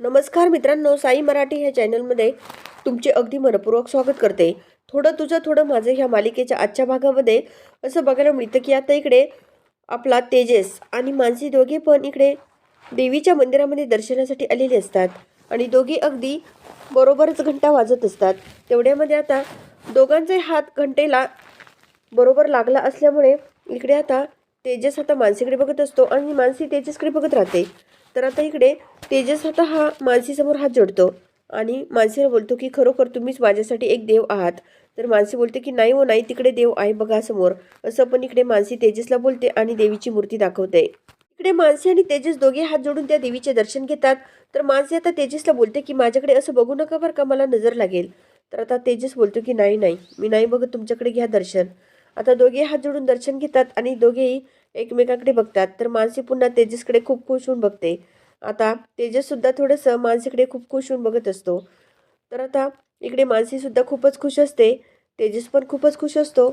नमस्कार मित्रांनो साई मराठी ह्या चॅनलमध्ये तुमचे अगदी मनपूर्वक स्वागत करते. थोडं तुझं थोडं माझं ह्या मालिकेच्या आजच्या भागामध्ये असं बघायला मिळतं की आता इकडे आपला तेजस आणि मानसी दोघे पण इकडे देवीच्या मंदिरामध्ये दर्शनासाठी आलेले असतात आणि दोघे अगदी बरोबरच घंटा वाजत असतात. तेवढ्यामध्ये आता दोघांचे हात घंटेला बरोबर लागला असल्यामुळे इकडे आता तेजस आता मानसीकडे बघत असतो आणि मानसी तेजसकडे बघत राहते. तर आता इकडे तेजस आता हा मानसीसमोर हात जोडतो आणि मानसीला बोलतो की खरोखर तुम्हीच माझ्यासाठी एक देव आहात. तर मानसी बोलते की नाही हो नाही तिकडे देव आहे बघा समोर. असं पण इकडे मानसी तेजसला बोलते आणि देवीची मूर्ती दाखवते. इकडे मानसी आणि तेजस दोघे हात जोडून त्या देवीचे दर्शन घेतात. तर मानसी आता तेजसला बोलते की माझ्याकडे असं बघू नका बरं का मला नजर लागेल. तर आता तेजस बोलतो की नाही नाही मी नाही बघत तुमच्याकडे घ्या दर्शन. आता दोघे हात जोडून दर्शन घेतात आणि दोघेही एकमेकांकडे बघतात. तर मानसी पुन्हा तेजसकडे खूप खुश होऊन बघते. आता तेजससुद्धा थोडंसं मानसीकडे खूप खुश होऊन बघत असतो. तर आता इकडे मानसीसुद्धा खूपच खुश असते. तेजस पण खूपच खुश असतो.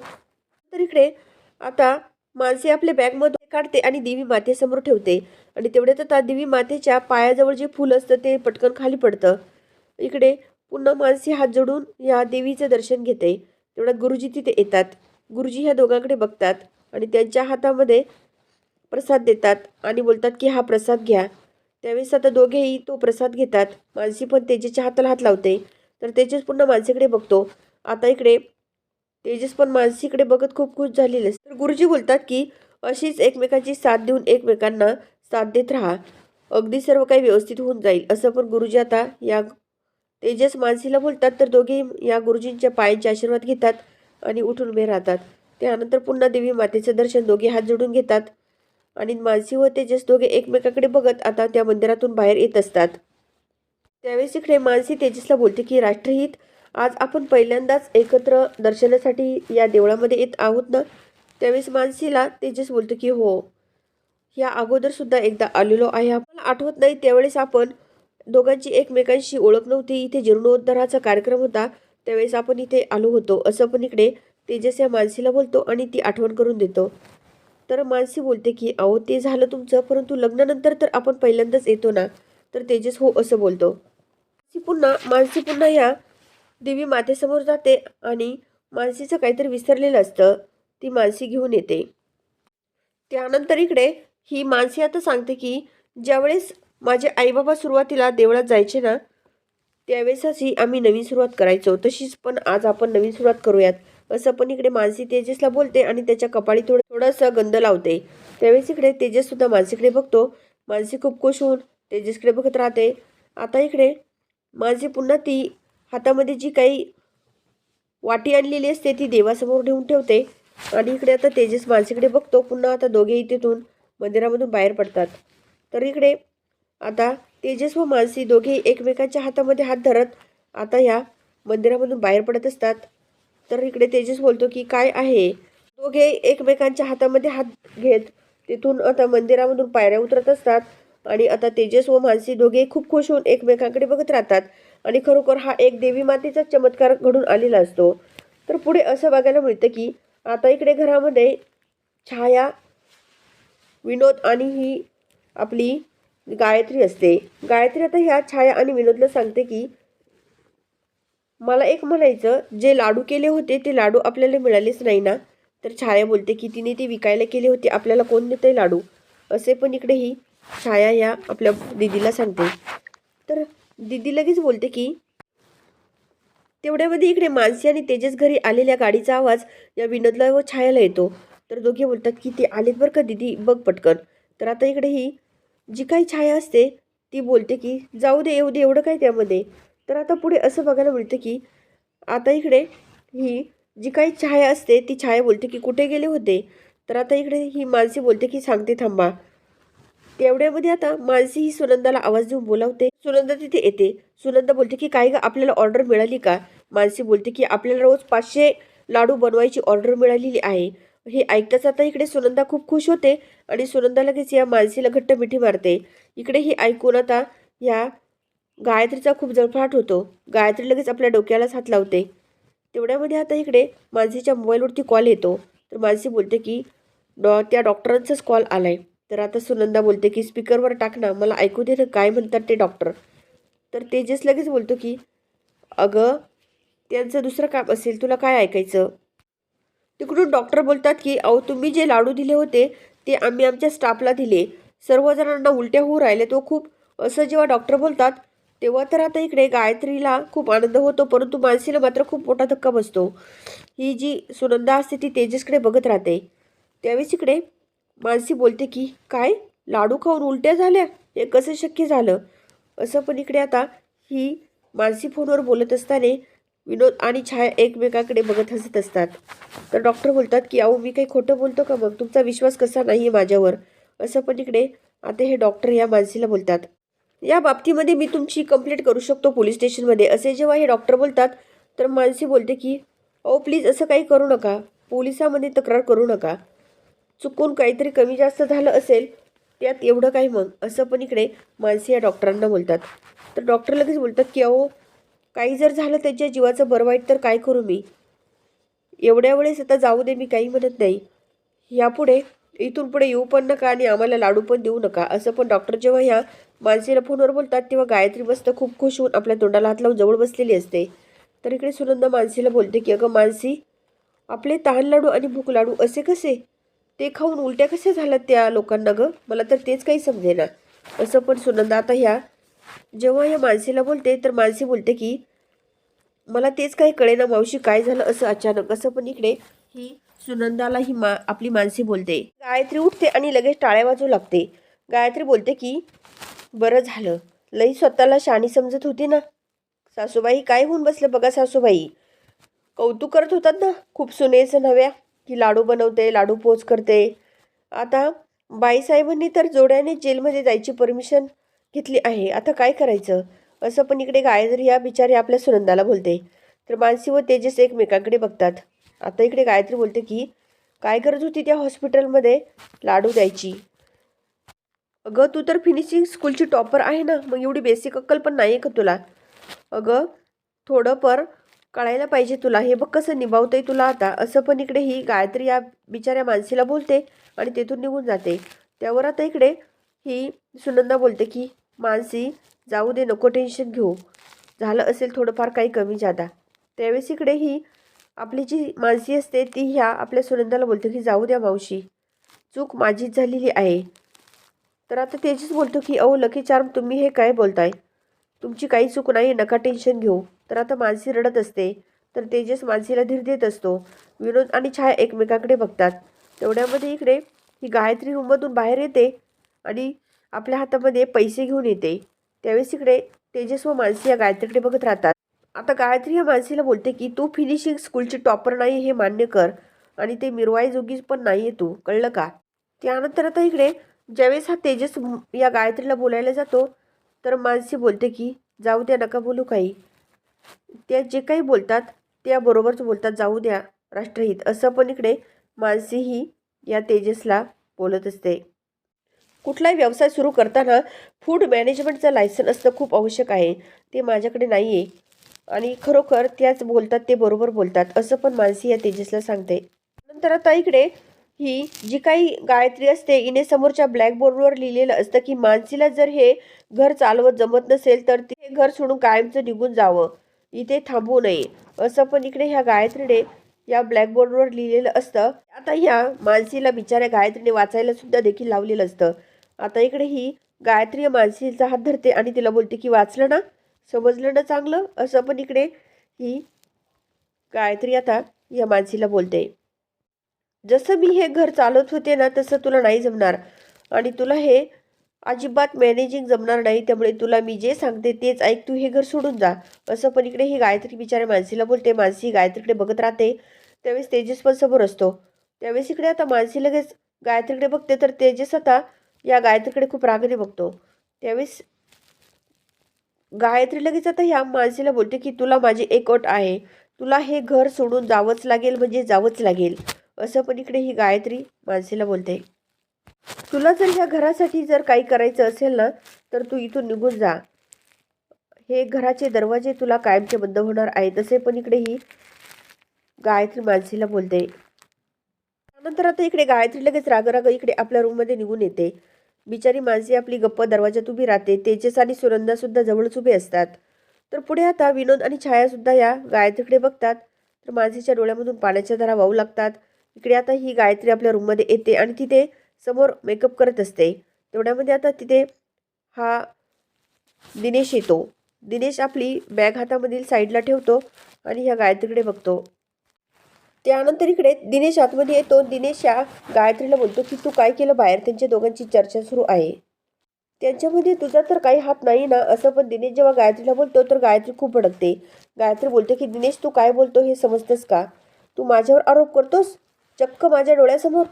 तर इकडे आता मानसी आपल्या बॅगमधून काढते आणि देवी मातेसमोर ठेवते. आणि तेवढ्यात आता देवी मातेच्या पायाजवळ जे फुल असतं ते पटकन खाली पडतं. इकडे पुन्हा मानसी हात जोडून या देवीचं दर्शन घेते. तेवढ्यात गुरुजी तिथे येतात. गुरुजी ह्या दोघांकडे बघतात आणि त्यांच्या हातामध्ये प्रसाद देतात आणि बोलतात की हा प्रसाद घ्या. त्यावेळेस आता दोघेही तो प्रसाद घेतात. मानसी पण तेजेच्या हाताला हात लावते. तर तेजस पुन्हा मानसीकडे बघतो. आता इकडे तेजस पण मानसीकडे बघत खूप खुश झालेले तर गुरुजी बोलतात की अशीच एकमेकांची साथ देऊन एकमेकांना साथ देत राहा. अगदी सर्व काही व्यवस्थित होऊन जाईल असं पण गुरुजी आता या तेजस मानसीला बोलतात. तर दोघे या गुरुजींच्या पायांचे आशीर्वाद घेतात आणि उठून उभे राहतात. त्यानंतर पुन्हा देवी मातेचं दर्शन दोघे हात जोडून घेतात. आणि मानसी व तेजस दोघे एकमेकाकडे बघत आता त्या मंदिरातून बाहेर येत असतात. त्यावेळेस इकडे मानसी तेजसला बोलते की राष्ट्रहित आज आपण पहिल्यांदाच एकत्र दर्शनासाठी या देवळामध्ये येत आहोत ना? त्यावेळेस मानसीला तेजस बोलतो की हो. या अगोदर सुद्धा एकदा आलेलो आहे. आपल्याला आठवत नाही त्यावेळेस आपण दोघांची एकमेकांशी ओळख नव्हती. इथे जीर्णोद्धाराचा कार्यक्रम होता. त्यावेळेस आपण इथे आलो होतो. असं पण इकडे तेजस या मानसीला बोलतो आणि ती आठवण करून देतो. तर मानसी बोलते की अहो ते झालं तुमचं परंतु लग्नानंतर तर आपण पहिल्यांदाच येतो ना. तर तेजस हो असं बोलतो. पुन्हा मानसी पुन्हा या देवी मातेसमोर जाते आणि मानसीचं काहीतरी विसरलेलं असतं. ती मानसी घेऊन येते. त्यानंतर इकडे ही मानसी आता सांगते की ज्यावेळेस माझे आईबाबा सुरुवातीला देवळात जायचे ना त्यावेळेसच ही आम्ही नवीन सुरुवात करायचो. तशीच पण आज आपण नवीन सुरुवात करूयात. असं पण इकडे मानसी तेजसला बोलते आणि त्याच्या कपाळी थोडं थोडंसं गंध लावते. त्यावेळेस इकडे तेजस सुद्धा मानसीकडे बघतो. मानसी खूप खुश होऊन तेजसकडे बघत राहते. आता इकडे मानसी पुन्हा ती हातामध्ये जी काही वाटी आणलेली असते ती देवासमोर नेऊन ठेवते. आणि इकडे आता तेजस मानसीकडे बघतो. पुन्हा आता दोघेही तिथून मंदिरामधून बाहेर पडतात. तर इकडे आता तेजस व मानसी दोघे एकमेकांच्या हातामध्ये हात धरत आता ह्या मंदिरामधून बाहेर पडत असतात. तर इकडे तेजस बोलतो की काय आहे? दोघे एकमेकांच्या हातामध्ये हात घेत तिथून आता मंदिरामधून पायऱ्या उतरत असतात. आणि आता तेजस व मानसी दोघे खूप खुश होऊन एकमेकांकडे बघत राहतात. आणि खरोखर हा एक देवी मातेचा चमत्कार घडून आलेला असतो. तर पुढे असं बघायला मिळतं की आता इकडे घरामध्ये छाया विनोद आणि ही आपली गायत्री असते. गायत्री आता ह्या छाया आणि विनोदला सांगते की मला एक म्हणायचं जे लाडू केले होते ते लाडू आपल्याला मिळालेच नाही ना? तर छाया बोलते की तिने ते विकायला केले होते आपल्याला कोण देते लाडू? असे पण इकडे ही छाया या आपल्या दिदीला सांगते. तर दिदी लगेच बोलते की तेवढ्यामध्ये इकडे मानसी आणि तेजस घरी आलेल्या गाडीचा आवाज या विनोदला व छायाला येतो. तर दोघे बोलतात की ते आलेत बरं का दिदी? बघ पटकन. तर आता इकडे ही जी काही छाया असते ती बोलते की जाऊ दे येऊ दे एवढं काय त्यामध्ये? तर आता पुढे असं बघायला मिळतं की आता इकडे ही जी काही छाया असते ती छाया बोलते की कुठे गेले होते? तर आता इकडे ही मानसी बोलते की सांगते थांबा. तेवढ्यामध्ये आता मानसी ही सुनंदाला आवाज देऊन बोलावते. सुनंदा तिथे येते. सुनंदा बोलते की काय ग आपल्याला ऑर्डर मिळाली का? मानसी बोलते की आपल्याला रोज पाचशे लाडू बनवायची ऑर्डर मिळालेली आहे. हे ऐकताच आता इकडे सुनंदा खूप खुश होते आणि सुनंदा लगेच या मानसीला घट्ट मिठी मारते. इकडे ही ऐकून आता या गायत्रीचा खूप जळफळाट होतो. गायत्री लगेच आपल्या डोक्यालाच हात लावते. तेवढ्यामध्ये आता इकडे मानसीच्या मोबाईलवरती कॉल येतो. तर मानसी बोलते की डॉ त्या डॉक्टरांचाच कॉल आला आहे तर आता सुनंदा बोलते की स्पीकरवर टाक ना मला ऐकू दे ना काय म्हणतात ते डॉक्टर तर तेजस लगेच बोलतो की अगं त्यांचं दुसरं काम असेल तुला काय ऐकायचं? तिकडून डॉक्टर बोलतात की अहो तुम्ही जे लाडू दिले होते ते आम्ही आमच्या स्टाफला दिले. सर्वजणांना उलट्या होऊ राहिले. तो खूप असं जेव्हा डॉक्टर बोलतात तेव्हा तर आता इकडे गायत्रीला खूप आनंद होतो परंतु मानसीला मात्र खूप मोठा धक्का बसतो. ही जी सुनंदा असते ती तेजसकडे बघत राहते. त्यावेळेस इकडे मानसी बोलते की काय? लाडू खाऊन उलट्या झाल्या? हे कसं शक्य झालं? असं पण इकडे आता ही मानसी फोनवर बोलत असताना विनोद आणि छाया एकमेकाकडे बघत हसत असतात. तर डॉक्टर बोलतात की अहो मी काही खोटं बोलतो का मग? तुमचा विश्वास कसा नाही आहे माझ्यावर? असं पण इकडे आता हे डॉक्टर या मानसीला बोलतात. या बाबतीमध्ये मी तुमची कंप्लेंट करू शकतो पोलीस स्टेशनमध्ये असे जेव्हा हे डॉक्टर बोलतात तर मानसी बोलते की अहो प्लीज असं काही करू नका. पोलिसामध्ये तक्रार करू नका. चुकून काहीतरी कमी जास्त झालं असेल त्यात एवढं काही मग. असं पण इकडे मानसी या डॉक्टरांना बोलतात. तर डॉक्टर लगेच बोलतात की अहो काही जर झालं त्यांच्या जीवाचं बरं वाईट तर काय करू मी? एवढ्या वेळेस आता जाऊ दे मी काही म्हणत नाही. यापुढे इथून पुढे येऊ पण नका आणि आम्हाला लाडू पण देऊ नका. असं पण डॉक्टर जेव्हा ह्या मानसीला फोनवर बोलतात तेव्हा गायत्री मस्त खूप खुश होऊन आपल्या तोंडाला हात लावून जवळ बसलेली असते. तर इकडे सुनंदा मानसीला बोलते की अगं मानसी आपले तहान लाडू आणि भूक लाडू असे कसे? ते खाऊन उलट्या कशा झाल्या त्या लोकांना गं? मला तर तेच काही समजेना. असं पण सुनंदा आता ह्या जेव्हा ह्या मानसीला बोलते तर मानसी बोलते की मला तेच काही कळेना मावशी काय झालं असं अचानक. असं पण इकडे ही सुनंदाला ही मा आपली मानसी बोलते. गायत्री उठते आणि लगेच टाळ्या वाजू लागते. गायत्री बोलते की बरं झालं. लई स्वतःला शाणी समजत होती ना. सासूबाई काय होऊन बसलं बघा सासूबाई. कौतुक करत होतात ना. खूप सुनेचं नव्या की लाडू बनवते लाडू पोच करते. आता बाईसाहेबांनी तर जोड्याने जेलमध्ये जायची परमिशन घेतली आहे. आता काय करायचं? असं पण इकडे गायत्री या बिचारी आपल्या सुनंदाला बोलते. तर मानसी व तेजस एकमेकांकडे बघतात. आता इकडे गायत्री बोलते की काय गरज होती त्या हॉस्पिटलमध्ये? लाडू द्यायची. अगं तू तर फिनिशिंग स्कूलची टॉपर आहे ना मग एवढी बेसिक अक्कल पण नाही आहे का तुला? अगं थोडं पर कळायला पाहिजे तुला हे बघ कसं निभावतंय तुला आता. असं पण इकडे ही गायत्री या बिचाऱ्या मानसीला बोलते आणि तेथून निघून जाते. त्यावर आता इकडे ही सुनंदा बोलते की मानसी जाऊ दे नको टेन्शन घेऊ. झालं असेल थोडंफार काही कमी जादा. त्यावेळेस इकडे ही आपली जी मानसी असते ती ह्या आपल्या सुनंदाला बोलते की जाऊ द्या मावशी चूक माझीच झालेली आहे. तर आता तेजस बोलतो की अहो लकी चार्म तुम्ही हे काय बोलताय? तुमची काही चूक नाही नका टेन्शन घेऊ. तर आता मानसी रडत असते तर तेजस मानसीला धीर देत असतो. विनोद आणि छाया एकमेकांकडे बघतात. तेवढ्यामध्ये इकडे ही गायत्री रूममधून बाहेर येते आणि आपल्या हातामध्ये पैसे घेऊन येते. त्यावेळेस इकडे तेजस व मानसी या गायत्रीकडे बघत राहतात. आता गायत्री या मानसीला बोलते की तू फिनिशिंग स्कूलची टॉपर नाही हे मान्य कर आणि ते मिरवाईजोगी पण नाही आहे तू. कळलं का? त्यानंतर आता इकडे ज्यावेळेस हा तेजस या गायत्रीला बोलायला जातो तर मानसी बोलते की जाऊ द्या नका बोलू काही. त्या जे काही बोलतात त्याबरोबरच बोलतात जाऊ द्या राष्ट्रहित. असं पण इकडे मानसी ही या तेजसला बोलत असते. कुठलाही व्यवसाय सुरू करताना फूड मॅनेजमेंटचं लायसन असणं खूप आवश्यक आहे. ते माझ्याकडे नाही आहे आणि खरोखर त्याच बोलतात ते बरोबर बोलतात असं पण मानसी या तेजसला सांगते. नंतर आता इकडे ही जी काही गायत्री असते हिने समोरच्या ब्लॅकबोर्डवर लिहिलेलं असतं की मानसीला जर हे घर चालवत जमत नसेल तर ते घर सोडून कायमचं निघून जावं इथे थांबू नये असं पण इकडे ह्या गायत्रीने या ब्लॅकबोर्डवर लिहिलेलं असतं. आता ह्या मानसीला बिचाऱ्या गायत्रीने वाचायला सुद्धा देखील लावलेलं असतं. आता इकडे ही गायत्री मानसीचा हात धरते आणि तिला बोलते की वाचलं ना? समजलं ना चांगलं असं पण इकडे ही गायत्री आता या मानसीला बोलते. जसं मी हे घर चालवत होते ना तसं तुला नाही जमणार. आणि तुला हे अजिबात मॅनेजिंग जमणार नाही त्यामुळे तुला मी जे सांगते तेच ऐक तू हे घर सोडून जा. असं पण इकडे ही गायत्री बिचारे मानसीला बोलते. मानसी गायत्रीकडे बघत राहते. त्यावेळेस तेजस पण समोर असतो. त्यावेळेस इकडे आता मानसी लगेच गायत्रीकडे बघते तर तेजस आता या गायत्रीकडे खूप रागाने बघतो. त्यावेळेस गायत्री लगेच आता ह्या मानसीला बोलते की तुला माझी एक अट आहे. तुला हे घर सोडून जावंच लागेल म्हणजे जावंच लागेल. असं पण इकडे ही गायत्री मानसीला बोलते. तुला जर ह्या घरासाठी जर काही करायचं असेल ना तर तू इथून निघून जा. हे घराचे दरवाजे तुला कायमचे बंद होणार आहे तसे पण इकडे ही गायत्री मानसीला बोलते. त्यानंतर आता इकडे गायत्री लगेच राग राग इकडे आपल्या रूममध्ये निघून येते. बिचारी माणसे आपली गप्प दरवाजात उभी राहते तेजस आणि सुनंदा सुद्धा जवळच उभे असतात. तर पुढे आता विनोद आणि छाया सुद्धा या गायत्रीकडे बघतात. तर माणसेच्या डोळ्यामधून पाण्याच्या धारा वाहू लागतात. इकडे आता ही गायत्री आपल्या रूममध्ये येते आणि तिथे समोर मेकअप करत असते. तेवढ्यामध्ये आता तिथे हा दिनेश येतो. दिनेश आपली बॅग हातामधील साईडला ठेवतो आणि ह्या गायत्रीकडे बघतो. त्यानंतर इकडे दिनेश आतमध्ये येतो. दिनेश या गायत्रीला बोलतो की तू काय केलं बाहेर? त्यांच्या दोघांची चर्चा सुरू आहे. त्यांच्यामध्ये तुझा तर काही हात नाही ना? असं पण दिनेश जेव्हा गायत्रीला बोलतो तर गायत्री खूप भडकते. गायत्री बोलते की दिनेश तू काय बोलतो हे समजतेस का? तू माझ्यावर आरोप करतोस? चक्क माझ्या डोळ्यासमोर.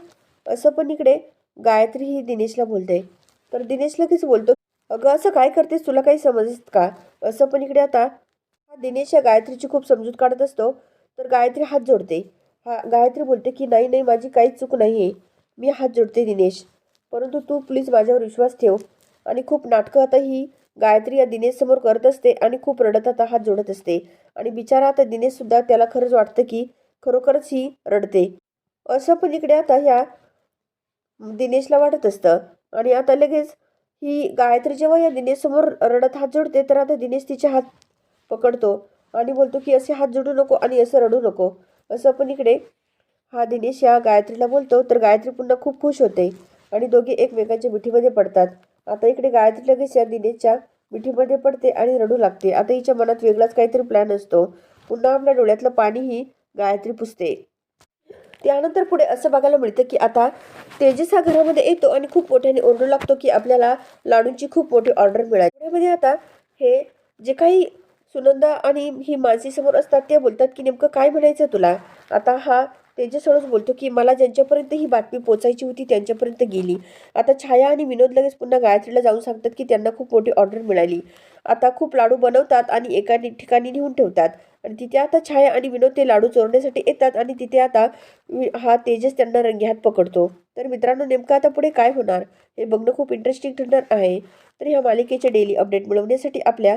असं पण इकडे गायत्री ही दिनेशला बोलते. तर दिनेश लगेच बोलतो अगं असं काय करतेस? तुला काही समजत का? असं पण इकडे आता हा दिनेश या गायत्रीची खूप समजूत काढत असतो. तर गायत्री हात जोडते. हा गायत्री बोलते की नाही नाही माझी काहीच चूक नाही आहे मी हात जोडते दिनेश. परंतु तू प्लीज माझ्यावर विश्वास ठेव. आणि खूप नाटकं आता ही गायत्री या दिनेशसमोर करत असते आणि खूप रडत आता हात जोडत असते. आणि बिचारा आता दिनेशसुद्धा त्याला खरंच वाटतं की खरोखरच ही रडते. असं पण इकडे आता ह्या दिनेशला वाटत असतं. आणि आता लगेच ही गायत्री जेव्हा या दिनेशसमोर रडत हात जोडते तर आता दिनेश तिचे हात पकडतो आणि बोलतो की असे हात जोडू नको आणि असं रडू नको. असं आपण इकडे हा दिनेश या गायत्रीला बोलतो. तर गायत्री पुन्हा खूप खुश होते आणि दोघे एकमेकांच्या मिठीमध्ये पडतात. आता इकडे गायत्री लगेच या दिनेशच्या मिठीमध्ये पडते आणि रडू लागते. आता हिच्या मनात वेगळाच काहीतरी प्लॅन असतो. पुन्हा आपल्या डोळ्यातलं पाणीही गायत्री पुसते. त्यानंतर पुढे असं बघायला मिळतं की आता तेजस हा घरामध्ये येतो आणि खूप मोठ्याने ओरडू लागतो की आपल्याला लाडूंची खूप मोठी ऑर्डर मिळाली. त्यामध्ये आता हे जे काही सुनंदा आणि ही मानसी समोर असतात ते बोलतात की नेमकं काय म्हणायचं तुला? आता हा तेजस बोलतो की मला ज्यांच्यापर्यंत ही बातमी पोचायची होती त्यांच्यापर्यंत गेली. आता छाया आणि विनोद लगेच पुन्हा गायत्रीला जाऊन सांगतात की त्यांना खूप मोठी ऑर्डर मिळाली. आता खूप लाडू बनवतात आणि एका ठिकाणी नेऊन ठेवतात. आणि तिथे आता छाया आणि विनोद ते लाडू चोरण्यासाठी येतात आणि तिथे आता हा तेजस त्यांना रंगेहात पकडतो. तर मित्रांनो नेमकं आता पुढे काय होणार? हे बघणं खूप इंटरेस्टिंग ठरणार आहे. तर ह्या मालिकेचे डेली अपडेट मिळवण्यासाठी आपल्या